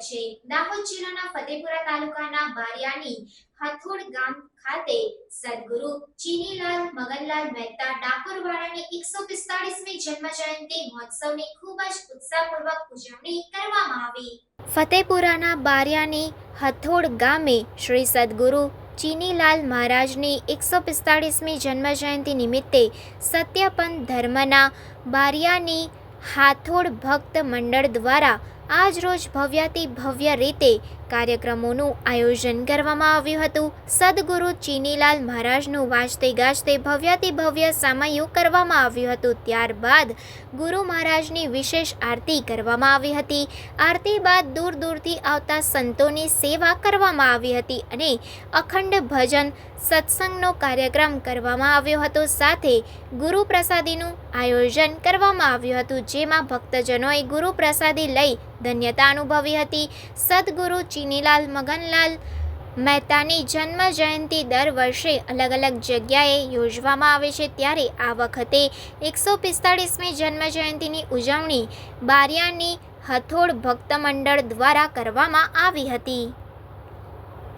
છે. દાહોદ જિલ્લાના ફતેપુરા તાલુકાના બારિયાની હથોડ ગામ ખાતે સદગુરુ ચીનીલાલ મગનલાલ મહેતા ડાકોરવાળાની એકસો પિસ્તાળીસમી જન્મ જયંતિ મહોત્સવની ખૂબ જ ઉત્સાહપૂર્વક ઉજવણી કરવામાં આવી. ફતેપુરાના બારિયાની હથોડ ગામે શ્રી સદગુરુ ચીનીલાલ મહારાજની એકસો પિસ્તાળીસમી જન્મજયંતિ નિમિત્તે સત્યપંથ ધર્મના બારિયાની હાથોડ ભક્ત મંડળ દ્વારા આજરોજ ભવ્યાતિ ભવ્ય રીતે કાર્યક્રમોનું આયોજન કરવામાં આવ્યું હતું. સદગુરુ ચીનીલાલ મહારાજનું વાજતે ગાજતે ભવ્યાતિ ભવ્ય સામયું કરવામાં આવ્યું હતું. ત્યારબાદ ગુરુ મહારાજની વિશેષ આરતી કરવામાં આવી હતી. આરતી બાદ દૂર દૂરથી આવતા સંતોની સેવા કરવામાં આવી હતી અને અખંડ ભજન સત્સંગનો કાર્યક્રમ કરવામાં આવ્યો હતો. સાથે ગુરુ પ્રસાદીનું આયોજન કરવામાં આવ્યું હતું, જેમાં ભક્તજનોએ ગુરુ પ્રસાદી લઈ ધન્યતા અનુભવી હતી. સદગુરુ ચીનીલાલ મગનલાલ મહેતાની જન્મ જયંતિ દર વર્ષે અલગ અલગ જગ્યાએ યોજવામાં આવે છે. ત્યારે આ વખતે એકસો પિસ્તાળીસમી જન્મ જયંતિની ઉજવણી બારિયાની હથોડ ભક્ત મંડળ દ્વારા કરવામાં આવી હતી.